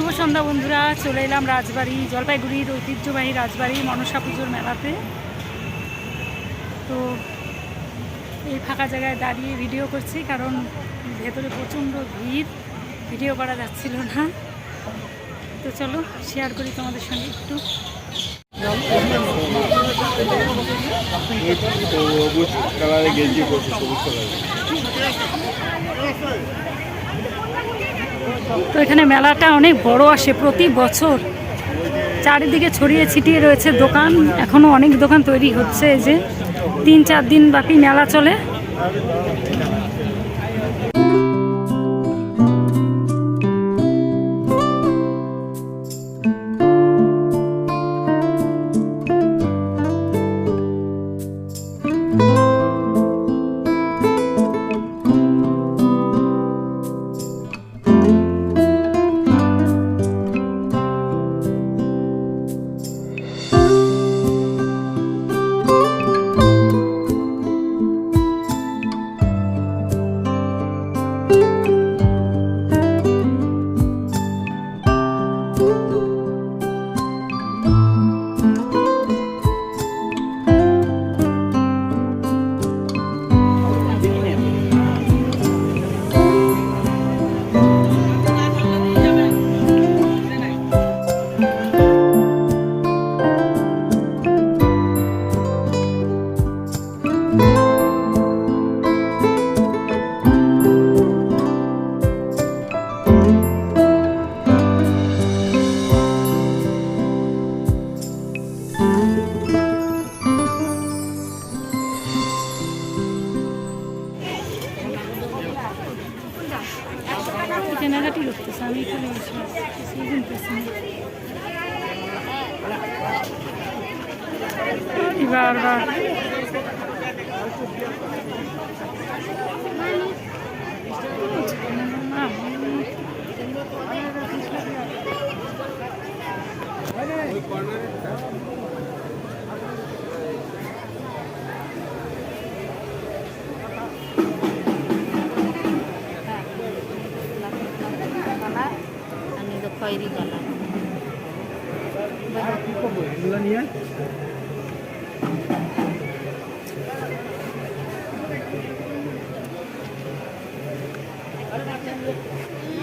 শুভ সন্ধ্যা বন্ধুরা, চলে এলাম রাজবাড়ি, জলপাইগুড়ির ঐতিহ্যবাহী রাজবাড়ি মনসা পুজোর মেলাতে। তো এই ফাঁকা জায়গায় দাঁড়িয়ে ভিডিও করছি, কারণ ভেতরে প্রচণ্ড ভিড় ভিডিও করা যাচ্ছিল না। তো চলো শেয়ার করি তোমাদের সঙ্গে একটু। তো এখানে মেলাটা অনেক বড় আসে প্রতি বছর। চারিদিকে ছড়িয়ে ছিটিয়ে রয়েছে দোকান। এখনও অনেক দোকান তৈরি হচ্ছে যে। তিন চার দিন বাকি মেলা চলে। খয়েরি কালার Thank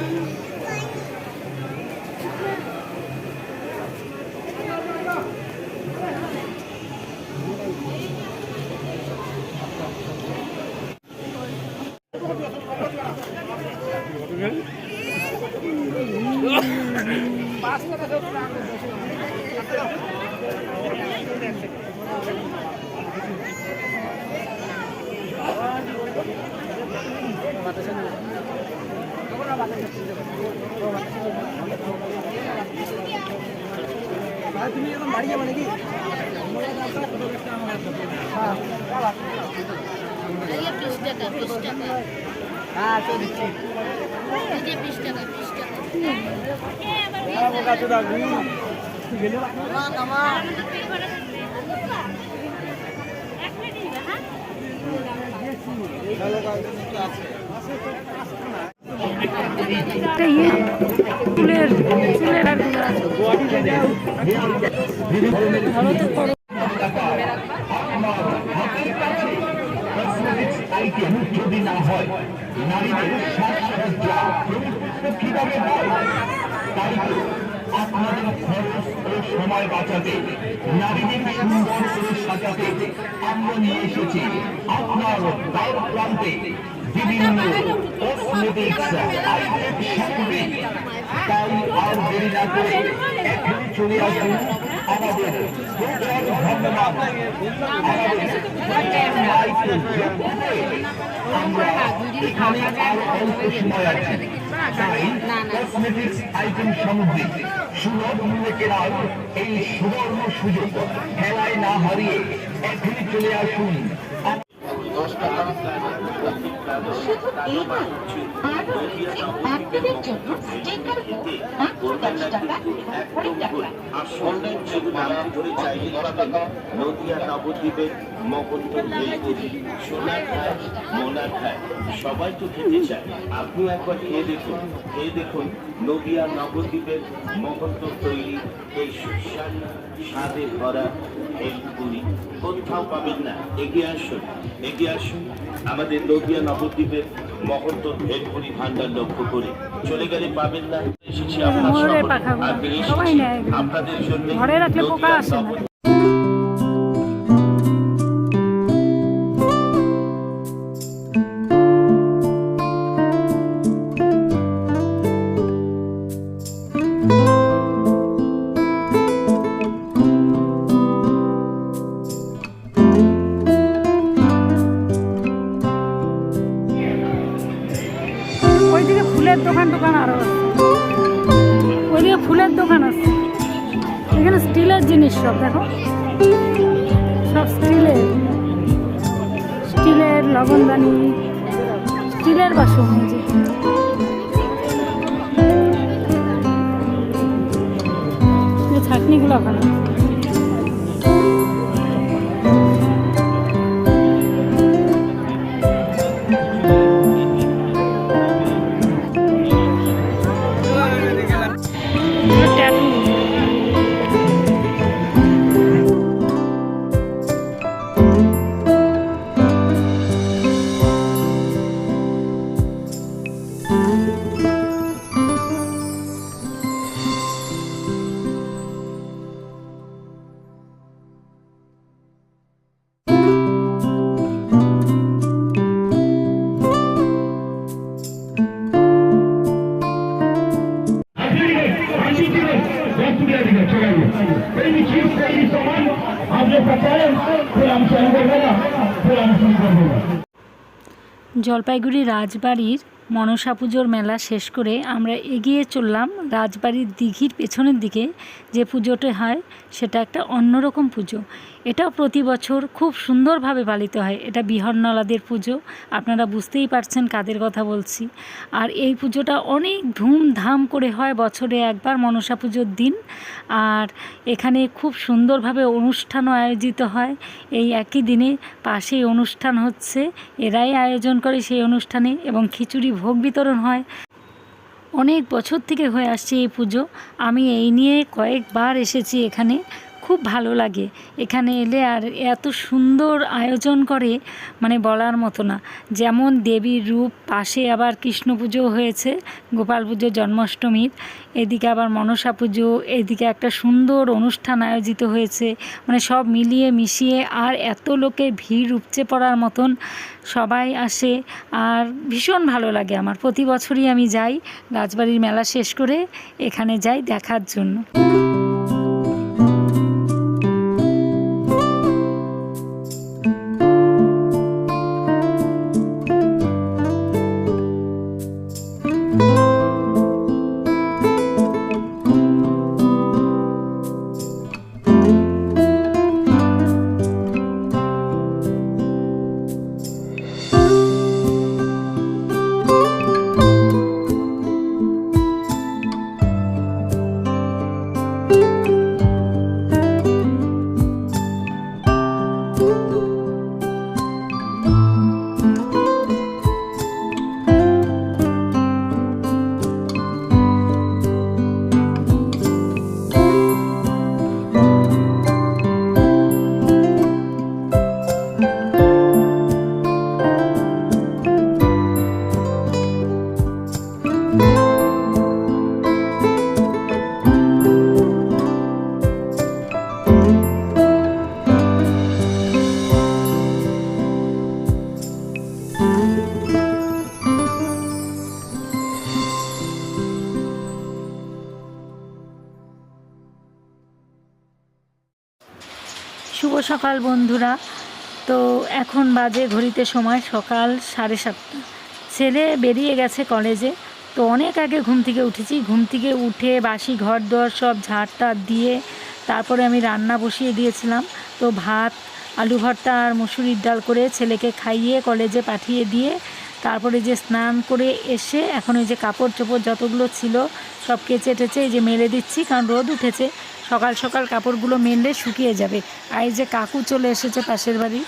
বিশ টাকা বিশ টাকা এই যে বিশ টাকা বিশ টাকা একটা ইয়ে চুলের খরচ ও সময় বাঁচাতে নারীদের সুন্দর করে সাজাতে আমরা নিয়ে এসেছি আপনার দ্বার প্রান্তে বিভিন্ন কসমেটিক্স তাই আর দেরি না করে এখানে চলে আসুন আমাদের প্রচার ধন্যবাদ আমরা এখানে আর অল্প সময় আছে তাই কসমেটিক্স আইটেম সামগ্রী সুলভ মূল্যে কেনার এই সুবর্ণ সুযোগ খেলায় না হারিয়ে এখনই চলে আসুন শুধু এই নদিয়া সোনার খায় মোনার খায় সবাই তো খেতে চায় আপনি একবার খেয়ে দেখুন খেয়ে দেখুন নদিয়া নবদ্বীপের মকন্ত তৈরি এই সুস্বাদু স্বাদে ভরা কোথাও পাবেন না। এগিয়ে আসুন এগিয়ে আসুন। আমাদের নদিয়া নবদ্বীপের মহন্ত ভেলপুরি ভান্ডার লক্ষ্য করে। চলে গেলে পাবেন না। এসেছি আপনার জন্য। জিনিস সব দেখো। সব স্টিলের স্টিলের লবণদানি স্টিলের বাসন যে। ছাকনিগুলো ভালো জলপাইগুড়ি রাজবাড়ির মনসা পুজোর মেলা শেষ করে আমরা এগিয়ে চললাম রাজবাড়ির দিঘির পেছনের দিকে যে পুজোটা হয়, সেটা একটা অন্যরকম পুজো। এটাও প্রতি বছর খুব সুন্দরভাবে পালিত হয়। এটা বিহরনলাদের পুজো। আপনারা বুঝতেই পারছেন কাদের কথা বলছি। আর এই পুজোটা অনেক ধুমধাম করে হয় বছরে একবার মনসা পুজোর দিন। আর এখানে খুব সুন্দরভাবে অনুষ্ঠানও আয়োজিত হয়। এই একই দিনে পাশেই অনুষ্ঠান হচ্ছে। এরাই আয়োজন করে সেই অনুষ্ঠানে এবং খিচুড়ি ভোগ বিতরণ হয়। অনেক বছর থেকে হয়ে আসছে এই পুজো। আমি এই নিয়ে কয়েকবার এসেছি এখানে। খুব ভালো লাগে। এখানে এলে আর এত সুন্দর আয়োজন করে মানে বলার মতো না। যেমন দেবীর রূপ, পাশে আবার কৃষ্ণ পুজো হয়েছে, গোপাল পুজো জন্মাষ্টমীর এদিকে আবার মনসা পুজো, এদিকে একটা সুন্দর অনুষ্ঠান আয়োজিত হয়েছে। মানে সব মিলিয়ে মিশিয়ে আর এত লোকের ভিড় উপচে পড়ার মতন সবাই আসে। আর ভীষণ ভালো লাগে আমার। প্রতি বছরই আমি যাই রাজবাড়ির মেলা শেষ করে এখানে যাই দেখার জন্য। সকাল, বন্ধুরা। তো এখন বাজে ঘড়িতে সময় সকাল সাড়ে সাতটা। ছেলে বেরিয়ে গেছে কলেজে। তো অনেক আগে ঘুম থেকে উঠেছি। ঘুম থেকে উঠে বাসি ঘর দর সব ঝাড় টাড় দিয়ে তারপরে আমি রান্না বসিয়ে দিয়েছিলাম। তো ভাত, আলু ভর্তা আর মুসুরির ডাল করে ছেলেকে খাইয়ে কলেজে পাঠিয়ে দিয়ে তারপরে যে স্নান করে এসে এখন ওই যে কাপড় চোপড় যতগুলো ছিল সব কেচে টেচে এই যে মেলে দিচ্ছি, কারণ রোদ উঠেছে। সকাল সকাল কাপড়গুলো মেলে শুকিয়ে যাবে। আর এই যে কাকু চলে এসেছে পাশের বাড়ি।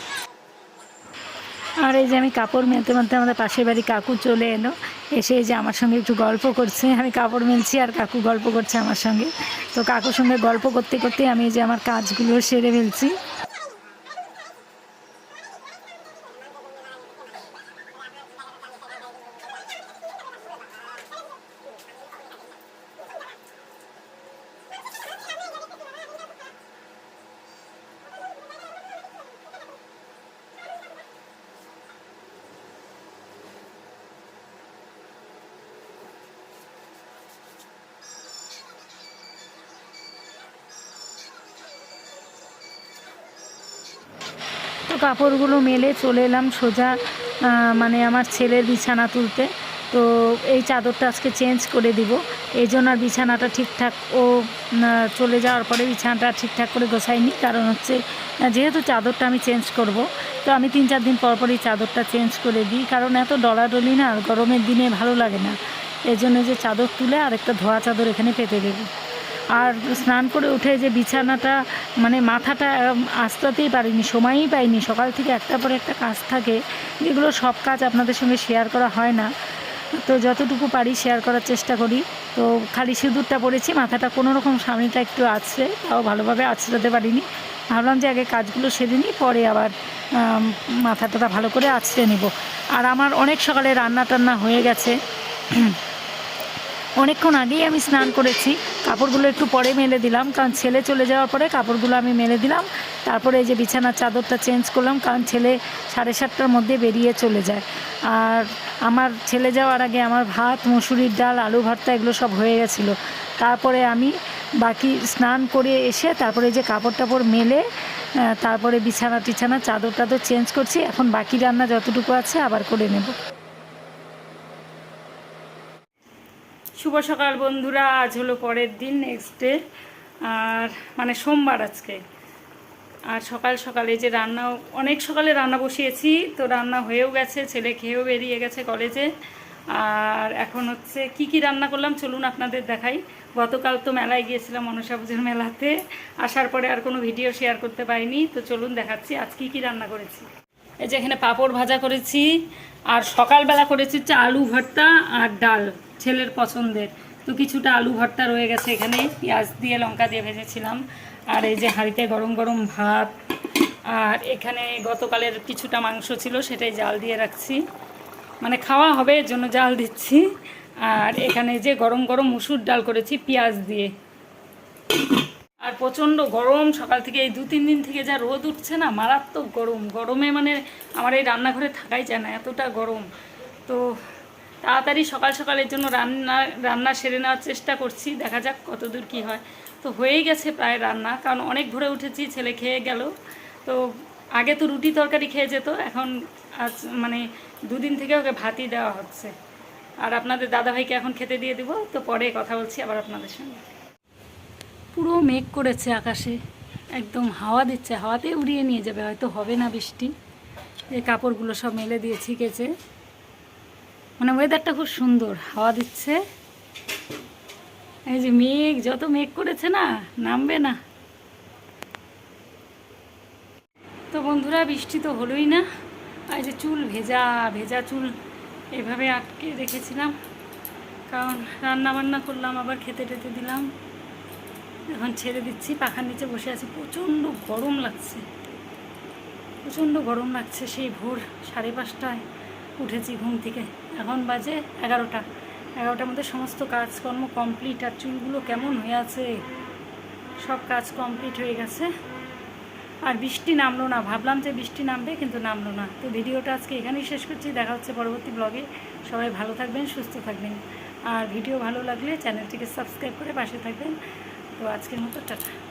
আর এই যে আমি কাপড় মেলতে মেলতে আমাদের পাশের বাড়ি কাকু চলে এলো। এসে এই যে আমার সঙ্গে একটু গল্প করছে। আমি কাপড় মেলছি আর কাকু গল্প করছে আমার সঙ্গে। তো কাকুর সঙ্গে গল্প করতে করতে আমি যে আমার কাজগুলো সেরে ফেলছি। কাপড়গুলো মেলে চলে এলাম সোজা মানে আমার ছেলের বিছানা তুলতে। তো এই চাদরটা আজকে চেঞ্জ করে দিব। এই জন্য আর বিছানাটা ঠিকঠাক ও চলে যাওয়ার পরে বিছানাটা ঠিকঠাক করে গোছাইনি। কারণ হচ্ছে, যেহেতু চাদরটা আমি চেঞ্জ করব, তো আমি তিন চার দিন পর পরই চাদরটা চেঞ্জ করে দিই। কারণ এত ডলাডলি না গরমের দিনে ভালো লাগে না। এই জন্য যে চাদর তুলে আর একটা ধোয়া চাদর এখানে পেতে দেবো। আর স্নান করে উঠে যে বিছানাটা মানে মাথাটা উম, আস্তাতেই পারিনি সময়ই পাইনি। সকাল থেকে একটা পরে একটা কাজ থাকে যেগুলো সব কাজ আপনাদের সঙ্গে শেয়ার করা হয় না। তো যতটুকু পারি শেয়ার করার চেষ্টা করি। তো খালি সিঁদুরটা পরেছি মাথাটা কোনো রকম সামনেটা একটু আছে তাও ভালোভাবে আছড়াতে পারিনি। ভাবলাম যে আগে কাজগুলো সেরে নিই পরে আবার মাথাটা ভালো করে আছড়ে নিব। আর আমার অনেক সকালে রান্না টান্না হয়ে গেছে। অনেকক্ষণ আগেই আমি স্নান করেছি। কাপড়গুলো একটু পরে মেলে দিলাম, কারণ ছেলে চলে যাওয়ার পরে কাপড়গুলো আমি মেলে দিলাম। তারপরে এই যে বিছানার চাদরটা চেঞ্জ করলাম, কারণ ছেলে সাড়ে সাতটার মধ্যে বেরিয়ে চলে যায়। আর আমার ছেলে যাওয়ার আগে আমার ভাত, মুসুরির ডাল, আলু ভর্তা এগুলো সব হয়ে গেছিল। তারপরে আমি বাকি স্নান করে এসে তারপরে যে কাপড় টাপড় মেলে তারপরে বিছানা টিছানা, চাদর টাদর চেঞ্জ করছি। এখন বাকি রান্না যতটুকু আছে আবার করে নেব। শুভ সকাল বন্ধুরা, আজ হলো পরের দিন নেক্সট ডে আর মানে সোমবার আজকে। আর সকাল সকালে যে রান্না, অনেক সকালে রান্না বসিয়েছি, তো রান্না হয়েও গেছে, ছেলে খেয়েও বেরিয়ে গেছে কলেজে আর এখন হচ্ছে কি কি রান্না করলাম, চলুন আপনাদের দেখাই। গতকাল তো মেলায় গিয়েছিলাম মনসা পুজোর মেলাতে, আসার পরে আর কোনো ভিডিও শেয়ার করতে পারিনি, তো চলুন দেখাচ্ছি আজ কি কি রান্না করেছি। এই যে এখানে পাঁপড় ভাজা করেছি, আর সকালবেলা করেছি হচ্ছে আলু ভর্তা আর ডাল। ছেলের পছন্দের। তো কিছুটা আলু ভর্তা রয়ে গেছে এখানে, পেঁয়াজ দিয়ে লঙ্কা দিয়ে ভেজেছিলাম। আর এই যে হাঁড়িতে গরম গরম ভাত, আর এখানে গতকালের কিছুটা মাংস ছিল, সেটাই জাল দিয়ে রাখছি। মানে খাওয়া হবে, এর জন্য জাল দিচ্ছি। আর এখানে যে গরম গরম মুসুর ডাল করেছি, পেঁয়াজ দিয়ে। আর প্রচণ্ড গরম, সকাল থেকে এই দু তিন দিন থেকে যা রোদ উঠছে না, মারাত্মক গরম। গরমে মানে আমার এই রান্নাঘরে থাকাই যায় না, এতটা গরম। তো তাড়াতাড়ি সকাল সকালের জন্য রান্না রান্না সেরে নেওয়ার চেষ্টা করছি, দেখা যাক কতদূর কি হয়। তো হয়েই গেছে প্রায় রান্না, কারণ অনেক ভোরে উঠেছি, ছেলে খেয়ে গেল। তো আগে তো রুটি তরকারি খেয়ে যেত, এখন আজ মানে দুদিন থেকে ওকে ভাতই দেওয়া হচ্ছে। আর আপনাদের দাদাভাইকে এখন খেতে দিয়ে দিব, তো পরে কথা বলছি আবার আপনাদের সঙ্গে। পুরো মেঘ করেছে আকাশে, একদম হাওয়া দিচ্ছে হাওয়াতে উড়িয়ে নিয়ে যাবে, হয়তো হবে না বৃষ্টি। এই কাপড়গুলো সব মেলে দিয়েছি কেচে। মানে ওয়েদারটা খুব সুন্দর, হাওয়া দিচ্ছে। এই যে মেঘ, যত মেঘ করেছে না, নামবে না। তো বন্ধুরা, বৃষ্টি তো হলোই না। এই যে চুল ভেজা ভেজা চুল এভাবে আটকে রেখেছিলাম। কারণ রান্না বান্না করলাম, আবার খেতে টেতে দিলাম। এখন ছেড়ে দিচ্ছি, পাখার নিচে বসে আছি। প্রচণ্ড গরম লাগছে। প্রচণ্ড গরম লাগছে সেই ভোর সাড়ে পাঁচটায়। উঠেছি ঘুম থেকে। এখন বাজে এগারোটা। এগারোটার মধ্যে সমস্ত কাজকর্ম কমপ্লিট আর চুলগুলো কেমন হয়ে আছে? সব কাজ কমপ্লিট হয়ে গেছে। আর বৃষ্টি নামলো না। ভাবলাম যে বৃষ্টি নামবে, কিন্তু নামলো না। তো ভিডিওটা আজকে এখানেই শেষ করছি। দেখা হচ্ছে পরবর্তী ব্লগে সবাই ভালো থাকবেন, সুস্থ থাকবেন। আর ভিডিও ভালো লাগলে চ্যানেলটিকে সাবস্ক্রাইব করে পাশে থাকবেন। তো আজকের মতো, টাটা।